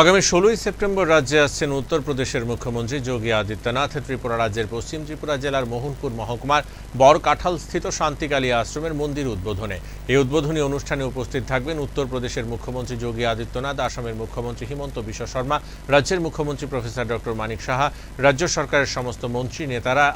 আগামী ষোলোই সেপ্টেম্বর রাজ্যে আসছেন উত্তরপ্রদেশের মুখ্যমন্ত্রী যোগী আদিত্যনাথ। ত্রিপুরা রাজ্যের পশ্চিম ত্রিপুরা জেলার মোহনপুর মহকুমার বরকাঠাল স্থিত শান্তিকালী আশ্রমের মন্দির উদ্বোধনে। এই উদ্বোধনী অনুষ্ঠানে উপস্থিত থাকবেন উত্তরপ্রদেশের মুখ্যমন্ত্রী যোগী আদিত্যনাথ, আসামের মুখ্যমন্ত্রী হিমন্ত বিশ্ব শর্মা, রাজ্যের মুখ্যমন্ত্রী প্রফেসর ডক্টর মানিক সাহা, রাজ্য সরকারের সমস্ত মন্ত্রী নেতারা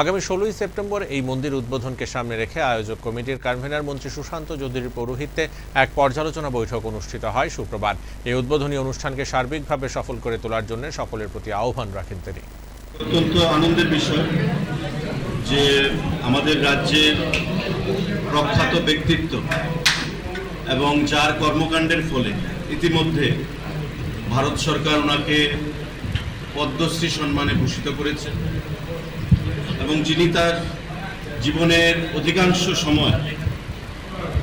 আগামী ষোলোই সেপ্টেম্বর এই মন্দির উদ্বোধনকে সামনে রেখে আয়োজক কমিটির কনভেনার মন্ত্রী সুশান্ত চৌধুরীর পৌরোহিত্যে এক পর্যালোচনা বৈঠক অনুষ্ঠিত হয় শুক্রবার। এই উদ্বোধনী অনুষ্ঠানকে সার্বিকভাবে সফল করে তোলার জন্য সকলের প্রতি আহ্বান রাখেন তিনি। অত্যন্ত আনন্দের বিষয় যে আমাদের রাজ্যের প্রখ্যাত ব্যক্তিত্ব এবং যার কর্মকাণ্ডের ফলে ইতিমধ্যে ভারত সরকার ওনাকে পদ্মশ্রী সম্মানে ভূষিত করেছে। এবং যিনি তার জীবনের অধিকাংশ সময়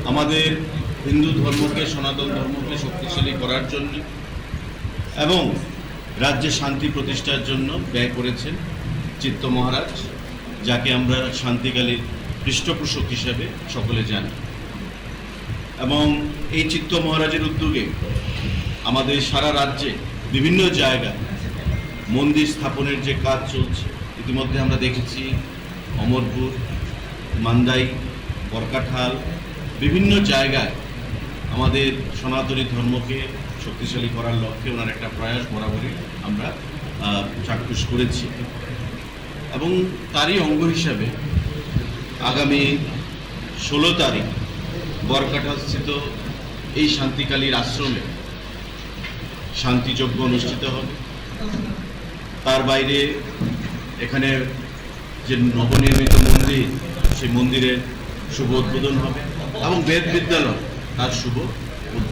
আমাদের হিন্দু ধর্মকে, সনাতন ধর্মকে শক্তিশালী করার জন্য এবং রাজ্যে শান্তি প্রতিষ্ঠার জন্য ব্যয় করেছেন চিত্ত মহারাজ, যাকে আমরা শান্তিকালীর পৃষ্ঠপোষক হিসাবে সকলে জানি। এবং এই চিত্ত মহারাজের উদ্যোগে আমাদের সারা রাজ্যে বিভিন্ন জায়গায় মন্দির স্থাপনের যে কাজ চলছে ইতিমধ্যে আমরা দেখেছি অমরপুর, মান্দাই, বরকাঠাল, বিভিন্ন জায়গায় আমাদের সনাতনী ধর্মকে শক্তিশালী করার লক্ষ্যে ওনার একটা প্রয়াস বরাবরই আমরা চাক্ষুষ করেছি। এবং তারই অঙ্গ হিসাবে আগামী ষোলো তারিখ বরকাঠাস্থিত এই শান্তিকালীর আশ্রমে শান্তিযজ্ঞ অনুষ্ঠিত হবে। তার বাইরে এখানে যে নবনির্মিত মন্দির সেই মন্দিরের শুভ উদ্বোধন হবে এবং বেদ বিদ্যালয় তার শুভ